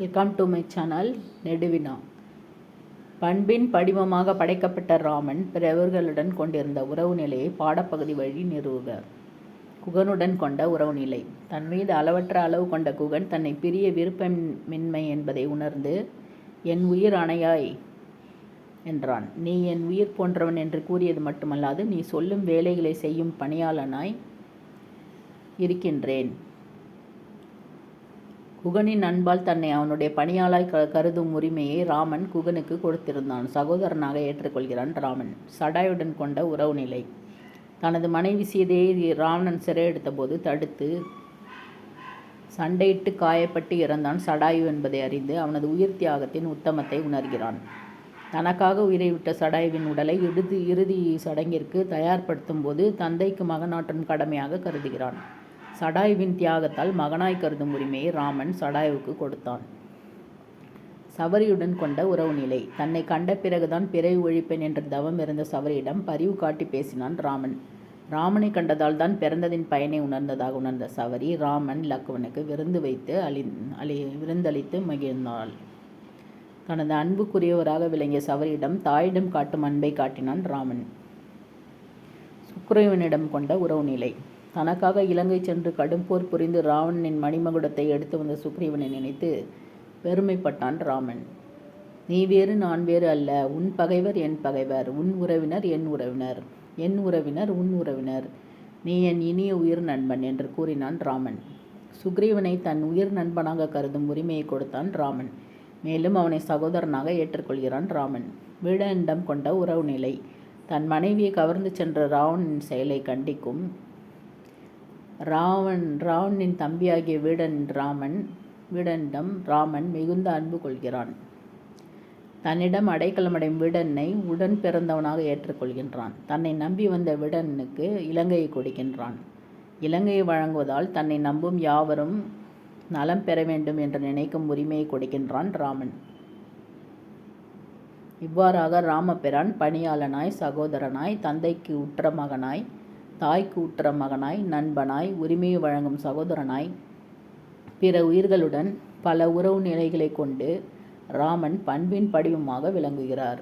Welcome to my channel நெடுவினா பண்பின் படிமமாக படைக்கப்பட்ட ராமன் பிறவர்களுடன் கொண்டிருந்த உறவு நிலையை பாடப்பகுதி வழி நிறுவுக. குகனுடன் கொண்ட உறவு நிலை. தன் மீது அளவற்ற அளவு கொண்ட குகன் தன்னை பிரிய விருப்பமின்மை என்பதை உணர்ந்து என் உயிர் அணையாய் என்றான். நீ என் உயிர் போன்றவன் என்று கூறியது மட்டுமல்லாது நீ சொல்லும் வேலைகளை செய்யும் பணியாளனாய் இருக்கின்றேன். குகனின் அன்பால் தன்னை அவனுடைய பணியாளாய் க கருதும் உரிமையை ராமன் குகனுக்கு கொடுத்திருந்தான். சகோதரனாக ஏற்றுக்கொள்கிறான் ராமன். சடாயுடன் கொண்ட உறவு நிலை. தனது மனைவி சீதையை ராவணன் சிறையெடுத்தபோது தடுத்து சண்டையிட்டு காயப்பட்டு இறந்தான் சடாயு என்பதை அறிந்து அவனது உயிர் தியாகத்தின் உத்தமத்தை உணர்கிறான். தனக்காக உயிரை விட்ட சடாயுவின் உடலை இறுதி இறுதி சடங்கிற்கு தயார்படுத்தும் போது தந்தைக்கு மகனாற்றும் கடமையாக கருதுகிறான். சடாயுவின் தியாகத்தால் மகனாய் கருதும் உரிமையை ராமன் சடாயுவுக்கு கொடுத்தான். சவரியுடன் கொண்ட உறவு நிலை தன்னை கண்ட பிறகுதான் பிறவி ஒழிப்பேன் என்ற தவம் இருந்த சவரியிடம் பரிவு காட்டி பேசினான் ராமன். ராமனை கண்டதால் தான் பிறந்ததின் பயனை உணர்ந்ததாக உணர்ந்த சவரி ராமன் லக்குவனுக்கு விருந்து வைத்து அளி அளி விருந்தளித்து மகிழ்ந்தாள். தனது அன்புக்குரியவராக விளங்கிய சவரியிடம் தாயிடம் காட்டும் அன்பை காட்டினான் ராமன். சுக்ரீவனிடம் கொண்ட உறவு நிலை தனக்காக இலங்கை சென்று கடும் போர் புரிந்து ராவணனின் மணிமகுடத்தை எடுத்து வந்த சுக்ரீவனை நினைத்து பெருமைப்பட்டான் ராமன். நீ வேறு நான் வேறு அல்ல. உன் பகைவர் என் பகைவர். உன் உறவினர் என் உறவினர். என் உறவினர் உன் உறவினர். நீ என் இனிய உயிர் நண்பன் என்று கூறினான் ராமன். சுக்ரீவனை தன் உயிர் நண்பனாக கருதும் உரிமையை கொடுத்தான் ராமன். மேலும் அவனை சகோதரனாக ஏற்றுக்கொள்கிறான் ராமன். வீடண்டம் கொண்ட உறவு நிலை தன் மனைவியை கவர்ந்து சென்ற ராவணனின் செயலை கண்டிக்கும் ராவன் ராவனின் தம்பியாகிய வீடன் ராமன் வீடனிடம் ராமன் மிகுந்த அன்பு கொள்கிறான். தன்னிடம் அடைக்கலமடையும் வீடனை உடன் பிறந்தவனாக ஏற்றுக்கொள்கின்றான். தன்னை நம்பி வந்த வீடனுக்கு இலங்கையை கொடுக்கின்றான். இலங்கையை வழங்குவதால் தன்னை நம்பும் யாவரும் நலம் பெற வேண்டும் என்று நினைக்கும் உரிமையை கொடுக்கின்றான் ராமன். இவ்வாறாக ராமபிரான் பணியாளனாய் சகோதரனாய் தந்தைக்கு உற்ற மகனாய் தாய்க்கு உற்ற மகனாய் நண்பனாய் உரிமையை வழங்கும் சகோதரனாய். பிற உயிர்களுடன் பல உறவு நிலைகளை கொண்டு ராமன் பண்பின் படிவமாக விளங்குகிறார்.